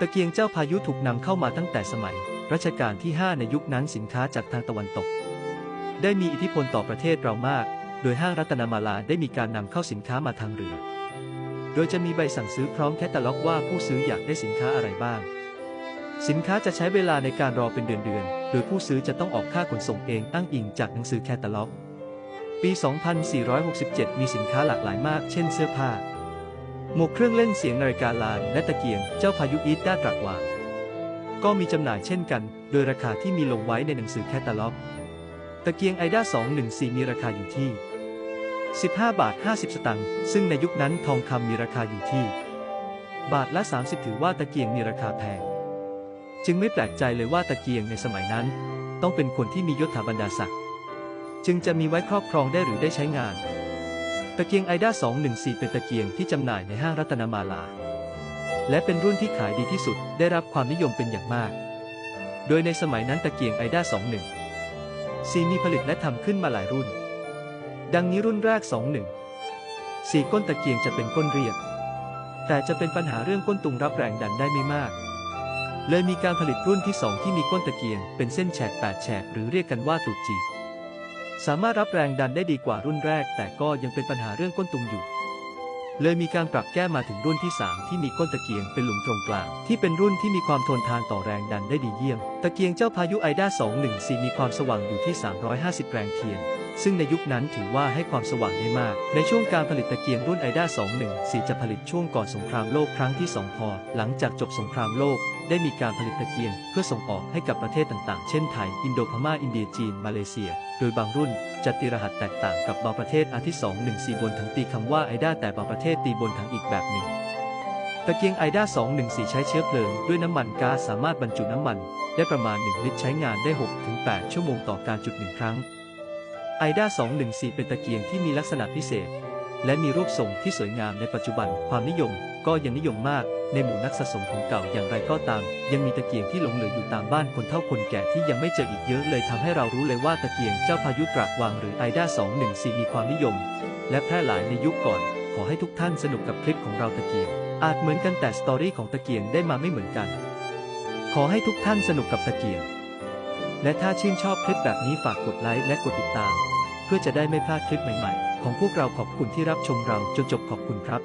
ตะเกียงเจ้าพายุถูกนำเข้ามาตั้งแต่สมัย รัชกาลที่ 5 ในยุคนั้นสินค้าจากทางตะวันตก ได้มีอิทธิพลต่อประเทศเรามาก โดยห้างรัตนมาลาได้มีการนำเข้าสินค้ามาทางเรือ โดยจะมีใบสั่งซื้อพร้อมแคตตาล็อกว่าผู้ซื้ออยากได้สินค้าอะไรบ้าง สินค้าจะใช้เวลาในการรอเป็นเดือนๆ โดยผู้ซื้อจะต้องออกค่าขนส่งเองอ้างอิงจากหนังสือแคตตาล็อก ปี 2467 มีสินค้าหลากหลายมาก เช่นเสื้อผ้า หมวกเครื่องเล่นเสียงนาฬิกาลานและตะเกียงเจ้าพายุอีทได้ตรัสว่าก็มีจำหน่ายเช่นกัน โดยราคาที่มีลงไว้ในหนังสือแคตตาล็อก ตะเกียงไอด้า214 มีราคาอยู่ที่ 15 บาท 50 สตางค์ ซึ่งในยุคนั้นทองคำมีราคาอยู่ที่ บาทละ 30 ถือว่าตะเกียงมีราคาแพง จึงไม่แปลกใจเลยว่าตะเกียงในสมัยนั้น ต้องเป็นคนที่มียศถาบรรดาศักดิ์ จึงจะมีไว้ครอบครองได้หรือได้ใช้งาน ตะเกียงไอด้า214 เป็นตะเกียงที่จำหน่ายในห้างรัตนมาลา และเป็นรุ่นที่ขายดีที่สุดได้รับความนิยมเป็นอย่างมาก โดยในสมัยนั้นตะเกียงไอด้า21สีมีผลิตและทำขึ้นมาหลายรุ่น ดังนี้รุ่นแรก 21 สีก้นตะเกียงจะเป็นก้นเรียบ แต่จะเป็นปัญหาเรื่องก้นตุงรับแรงดันได้ไม่มาก เลยมีการผลิตรุ่นที่ 2 ที่มีก้นตะเกียง เป็นเส้นแฉก8แฉกหรือเรียกกันว่าตูดจี สามารถรับแรงดันได้ดีกว่ารุ่นแรก แต่ก็ยังเป็นปัญหาเรื่องก้นตุงอยู่ เลยมีการปรับแก้มาถึงรุ่นที่ 3 ที่มีก้นตะเกียงเป็นหลุมตรงกลาง ที่เป็นรุ่นที่มีความทนทานต่อแรงดันได้ดีเยี่ยม ตะเกียงเจ้าพายุไอด้า214 มีความสว่างอยู่ที่ 350 แรงเทียน ซึ่งในยุคนั้นถือว่าให้ความสว่างได้มาก ในช่วงการผลิตตะเกียงรุ่นไอด้า214 จะผลิตช่วงก่อนสงครามโลกครั้งที่ 2 พอ หลังจากจบสงครามโลก ได้มีการผลิตตะเกียงเพื่อส่งออกให้กับประเทศต่างๆ เช่นไทย อินโดพม่า อินเดีย จีน มาเลเซีย โดยบางรุ่นจะตีรหัสแตกต่างกับบางประเทศอาทิ214 บนถังตีคำว่าไอด้าแต่บางประเทศตีบนถังอีกแบบหนึ่งตะเกียงไอด้า214 ใช้เชื้อเพลิงด้วยน้ำมันก๊าซสามารถบรรจุน้ำมัน ได้ประมาณ 1 ลิตรใช้งานได้ 6-8 ชั่วโมงต่อการจุดหนึ่งครั้ง ไอด้า214 เป็นตะเกียงที่มีลักษณะพิเศษ และมีรูปทรงที่สวยงามในปัจจุบันความนิยมก็ยังนิยมมากในหมู่นักสะสมของเก่าอย่างไรก็ตาม ยังมีตะเกียงที่หลงเหลืออยู่ตามบ้านคนเฒ่าคนแก่ที่ยังไม่เจออีกเยอะเลยทำให้เรารู้เลยว่าตะเกียงเจ้าพายุตรากวางหรือไอด้า214 มีความนิยม และแพร่หลายในยุคก่อน ขอให้ทุกท่านสนุกกับคลิปของเราตะเกียง อาจเหมือนกันแต่สตอรี่ของตะเกียงได้มาไม่เหมือนกัน ขอให้ทุกท่านสนุกกับตะเกียง และถ้าชื่นชอบคลิปแบบนี้ฝากกดไลค์และกดติดตาม เพื่อจะได้ไม่พลาดคลิปใหม่ๆ ของพวกเราขอบคุณที่รับชมเราจนจบขอบคุณครับ